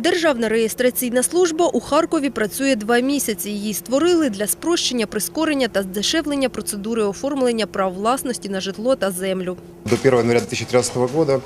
Державна реєстраційна служба у Харкові працює два місяці. Її створили для спрощення, прискорення та здешевлення процедури оформлення прав власності на житло та землю. До 1 января 2013 года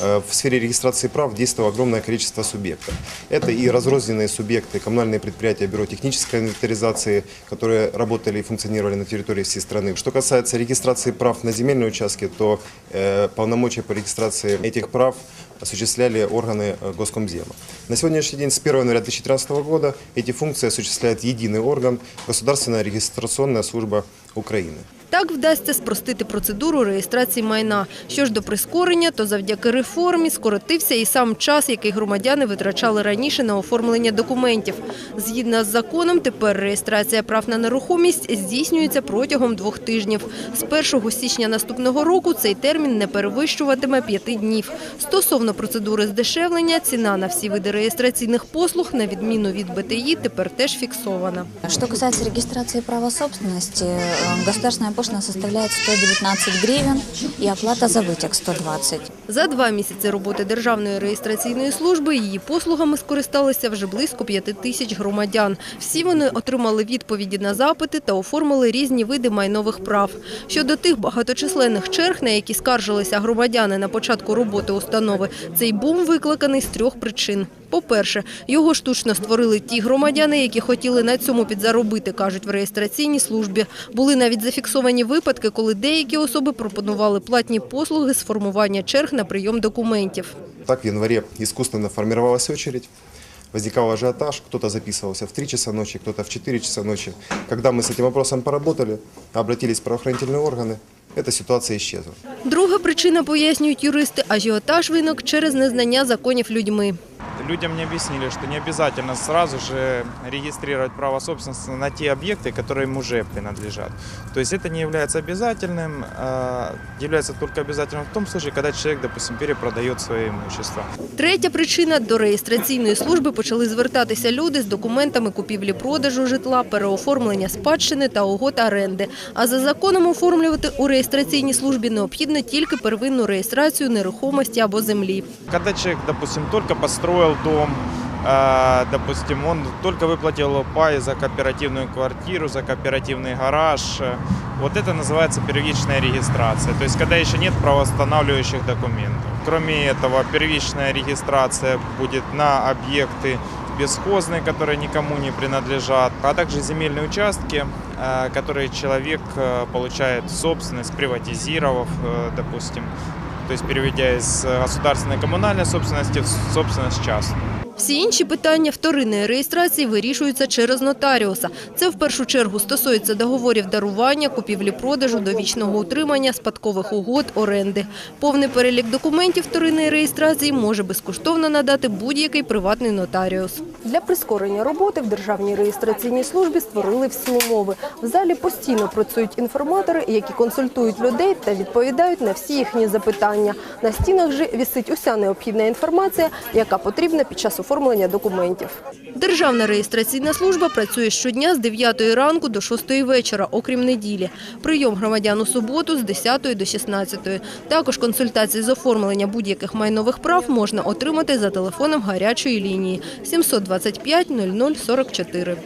э, в сфере регистрации прав действовало огромное количество субъектов. Это и разрозненные субъекты, коммунальные предприятия Бюро технической инвентаризации, которые работали и функционировали на территории всей страны. Что касается регистрации прав на земельные участки, то э, полномочия по регистрации этих прав осуществляли органы э, Госкомзема. На сегодняшний день, с 1 января 2013 года, эти функции осуществляет единый орган Государственная регистрационная служба Украины. Так вдасться спростити процедуру реєстрації майна. Що ж до прискорення, то завдяки реформі скоротився і сам час, який громадяни витрачали раніше на оформлення документів. Згідно з законом, тепер реєстрація прав на нерухомість здійснюється протягом двох тижнів. З 1 січня наступного року цей термін не перевищуватиме п'яти днів. Стосовно процедури здешевлення, ціна на всі види реєстраційних послуг, на відміну від БТІ, тепер теж фіксована. Что касается регистрации права собственности, э, государственная пошлина составляет 119 гривен и оплата за вытек 120. За два місяці роботи Державної реєстраційної служби її послугами скористалися вже близько п'яти тисяч громадян. Всі вони отримали відповіді на запити та оформили різні види майнових прав. Щодо тих багаточисленних черг, на які скаржилися громадяни на початку роботи установи, цей бум викликаний з трьох причин. По-перше, його штучно створили ті громадяни, які хотіли на цьому підзаробити, кажуть в реєстраційній службі. Були навіть зафіксовані випадки, коли деякі особи пропонували платні послуги з формування черг на прийом документів. Так в январе искусственно формировалась очередь, возникал ажиотаж, кто-то записывался в 3 часа ночи, кто-то в 4 часа ночи. Когда мы с этим вопросом поработали, обратились в правоохранительные органы, эта ситуация исчезла. Друга причина, пояснюють юристи, ажіотаж виник через незнання законів людьми. Людям не объяснили, что не обязательно сразу же регистрировать право собственности на те объекты, которые им уже принадлежат. То есть это не является обязательным, а является только обязательным в том случае, когда человек, допустим, перепродает свое имущество. Третя причина – до реєстраційної служби почали звертатися люди з документами купівлі-продажу житла, переоформлення спадщини та угод оренди. А за законом оформлювати у реєстраційній службі необхідно тільки первинну реєстрацію нерухомості або землі. Когда человек, допустим, только построил дом, а, допустим, он только выплатил пай за кооперативную квартиру, за кооперативный гараж, вот это называется первичная регистрация, то есть когда еще нет правоостанавливающих документов. Кроме этого, первичная регистрация будет на объекты бесхозные, которые никому не принадлежат, а также земельные участки, э, которые человек э, получает собственность, приватизировав, э, допустим, то есть переведя из э, государственной коммунальной собственности в собственность частную. Всі інші питання вторинної реєстрації вирішуються через нотаріуса. Це в першу чергу стосується договорів дарування, купівлі-продажу, довічного утримання, спадкових угод, оренди. Повний перелік документів вторинної реєстрації може безкоштовно надати будь-який приватний нотаріус. Для прискорення роботи в Державній реєстраційній службі створили всі умови. В залі постійно працюють інформатори, які консультують людей та відповідають на всі їхні запитання. На стінах же вісить уся необхідна інформація, яка потрібна під час оформлення документів. Державна реєстраційна служба працює щодня з 9 ранку до 6 вечора, окрім неділі. Прийом громадян у суботу з 10 до 16. Також консультації з оформлення будь-яких майнових прав можна отримати за телефоном гарячої лінії 725 00 44.